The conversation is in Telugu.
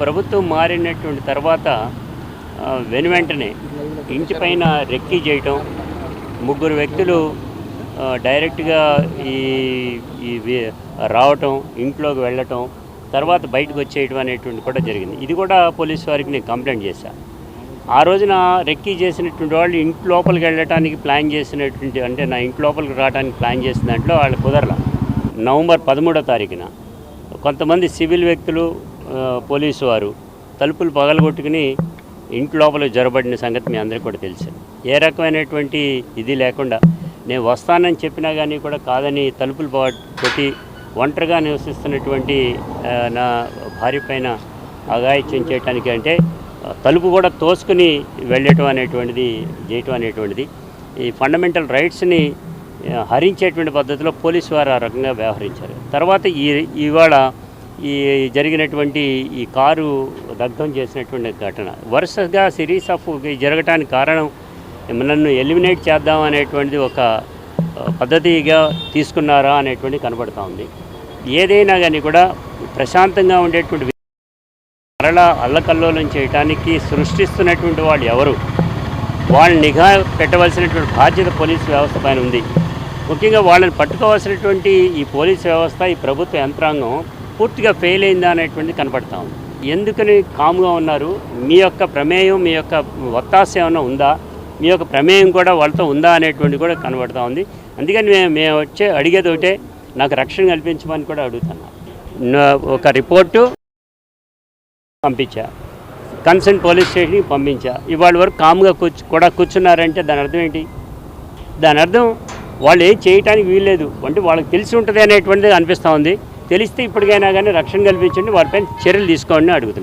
ప్రభుత్వం మారినటువంటి తర్వాత వెను వెంటనే ఇంటి పైన రెక్కీ చేయటం ముగ్గురు వ్యక్తులు డైరెక్ట్గా ఈ ఈ రావటం ఇంట్లోకి వెళ్ళటం తర్వాత బయటకు వచ్చేయటం అనేటువంటి కూడా జరిగింది. ఇది కూడా పోలీస్ వారికి నేను కంప్లైంట్ చేశాను ఆ రోజున రెక్కీ చేసినటువంటి వాళ్ళు ఇంటి లోపలికి వెళ్ళటానికి ప్లాన్ చేసినటువంటి అంటే నా ఇంటి లోపలికి రావడానికి ప్లాన్ చేసిన దాంట్లో వాళ్ళు కుదరల. నవంబర్ పదమూడో తారీఖున కొంతమంది సివిల్ వ్యక్తులు పోలీసు వారు తలుపులు పగలగొట్టుకుని ఇంటి లోపల జొరబడిన సంగతి మీ అందరికీ కూడా తెలుసు. ఏ రకమైనటువంటి ఇది లేకుండా నేను వస్తానని చెప్పినా కానీ కూడా కాదని తలుపులు పగ- కొట్టి ఒంటరిగా నివసిస్తున్నటువంటి నా భార్య పైన అఘాయిత్యం చేయటానికి అంటే తలుపు కూడా తోసుకుని వెళ్ళటం అనేటువంటిది చేయటం అనేటువంటిది ఈ ఫండమెంటల్ రైట్స్ని హరించేటువంటి పద్ధతిలో పోలీసు వారు ఆ రకంగా వ్యవహరించారు. తర్వాత ఈ ఇవాళ ఈ జరిగినటువంటి ఈ కారు దగ్ధం చేసినటువంటి ఘటన. వరుసగా సిరీస్ ఆఫ్ జరగటానికి కారణం నన్ను ఎలిమినేట్ చేద్దాం అనేటువంటిది ఒక పద్ధతిగా తీసుకున్నారా అనేటువంటి కనబడతా ఉంది. ఏదైనా కానీ కూడా ప్రశాంతంగా ఉండేటువంటి మరలా అల్లకల్లోలం చేయటానికి సృష్టిస్తున్నటువంటి వాళ్ళు ఎవరు? వాళ్ళని నిఘా పెట్టవలసినటువంటి బాధ్యత పోలీసు వ్యవస్థ పైన ఉంది. ముఖ్యంగా వాళ్ళని పట్టుకోవాల్సినటువంటి ఈ పోలీసు వ్యవస్థ ఈ ప్రభుత్వ యంత్రాంగం పూర్తిగా ఫెయిల్ అయిందా అనేటువంటిది కనపడతా ఉంది. ఎందుకని కాముగా ఉన్నారు? మీ యొక్క ప్రమేయం మీ యొక్క ఒత్తాస ఏమైనా ఉందా? మీ యొక్క ప్రమేయం కూడా వాళ్ళతో ఉందా అనేటువంటి కూడా కనబడతా ఉంది. అందుకని మేము మేము వచ్చే అడిగేది ఒకటే నాకు రక్షణ కల్పించమని కూడా అడుగుతున్నా. ఒక రిపోర్టు పంపించా. కన్సర్న్ పోలీస్ స్టేషన్కి పంపించా. ఇవాళ వరకు కామ్గా కూర్చు కూడా కూర్చున్నారంటే దాని అర్థం ఏంటి? దాని అర్థం వాళ్ళు ఏం చేయటానికి వీల్లేదు. అంటే వాళ్ళకి తెలిసి ఉంటుంది అనేటువంటిది అనిపిస్తూ ఉంది. తెలిస్తే ఇప్పటికైనా కానీ రక్షణ కల్పించండి వారిపైన చర్యలు తీసుకోండి అడుగుతున్నా.